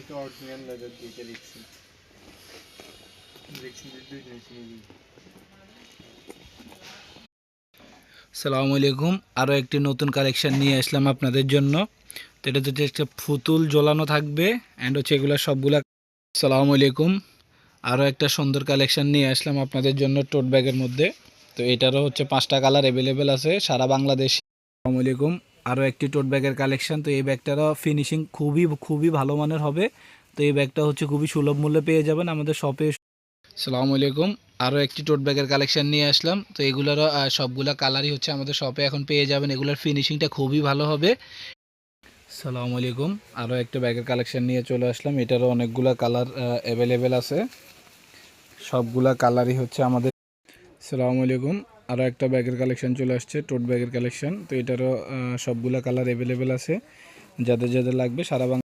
এটা original leather দিয়ে দুই নিয়েছি সালামু আলাইকুম আরও একটি নতুন কালেকশন নিয়ে আসলাম আপনাদের জন্য। তো এটা হচ্ছে একটা ফুতুল ঝোলানো থাকবে অ্যান্ড হচ্ছে এগুলো সবগুলা সালামু আলাইকুম আরও একটা সুন্দর কালেকশন নিয়ে আসলাম আপনাদের জন্য টোট ব্যাগের মধ্যে। তো এটারও হচ্ছে পাঁচটা কালার অ্যাভেলেবেল আছে, সারা বাংলাদেশ। আসসালামু আলাইকুম আরও একটি টোট ব্যাগের কালেকশান তো এই ব্যাগটারও ফিনিশিং খুবই খুবই ভালো মানের হবে। তো এই ব্যাগটা হচ্ছে খুবই সুলভ মূল্যে পেয়ে যাবেন আমাদের শপে সালামু আলাইকুম। আরও একটি টোট ব্যাগের কালেকশান নিয়ে আসলাম। তো এগুলোরও সবগুলো কালারই হচ্ছে আমাদের শপে এখন পেয়ে যাবেন। এগুলোর ফিনিশিংটা খুবই ভালো হবে। সালামু আলাইকুম। আরও একটা ব্যাগের কালেকশান নিয়ে চলে আসলাম। এটারও অনেকগুলো কালার অ্যাভেলেবেল আছে। সবগুলা কালারই হচ্ছে আমাদের। সালামু আলাইকুম। আরও একটা ব্যাগের কালেকশান চলে আসছে টোট ব্যাগের কালেকশান তো এটারও সবগুলো কালার অ্যাভেলেবেল আছে। যাদের যাদের লাগবে, সারা